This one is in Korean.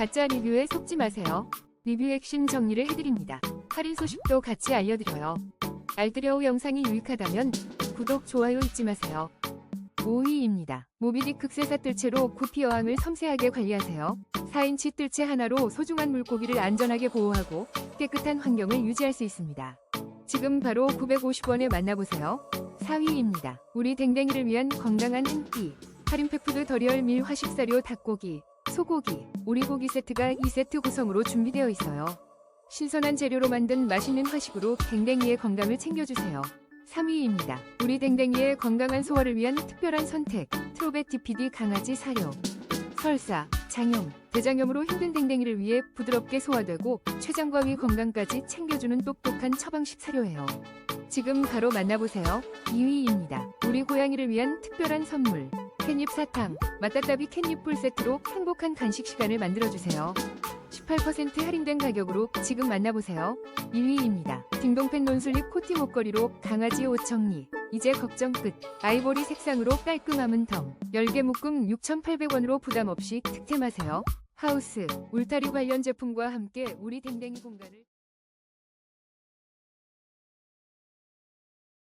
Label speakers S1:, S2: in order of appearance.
S1: 가짜 리뷰에 속지 마세요. 리뷰 핵심 정리를 해드립니다. 할인 소식도 같이 알려드려요. 알뜰여우 영상이 유익하다면 구독, 좋아요 잊지 마세요. 5위입니다. 모비딕 극세사 뜰채로 구피 어항을 섬세하게 관리하세요. 4인치 뜰채 하나로 소중한 물고기를 안전하게 보호하고 깨끗한 환경을 유지할 수 있습니다. 지금 바로 950원에 만나보세요. 4위입니다. 우리 댕댕이를 위한 건강한 한 끼. 할인 팩푸드 더리얼 밀 화식사료 닭고기, 소고기, 오리고기 세트가 2세트 구성으로 준비되어 있어요. 신선한 재료로 만든 맛있는 화식으로 댕댕이의 건강을 챙겨주세요. 3위입니다. 우리 댕댕이의 건강한 소화를 위한 특별한 선택. 트로베 TPD 강아지 사료. 설사, 장염, 대장염으로 힘든 댕댕이를 위해 부드럽게 소화되고 췌장과 위 건강까지 챙겨주는 똑똑한 처방식 사료예요. 지금 바로 만나보세요. 2위입니다. 우리 고양이를 위한 특별한 선물. 캣닙 사탕, 맛다따비 캣닙 풀 세트로 행복한 간식 시간을 만들어주세요. 18% 할인된 가격으로 지금 만나보세요. 2위입니다. 딩동팬 논슬립 코티 목걸이로 강아지 옷 정리. 이제 걱정 끝. 아이보리 색상으로 깔끔함은 덤. 10개 묶음 6,800원으로 부담 없이 득템하세요. 하우스, 울타리 관련 제품과 함께 우리 댕댕이 공간을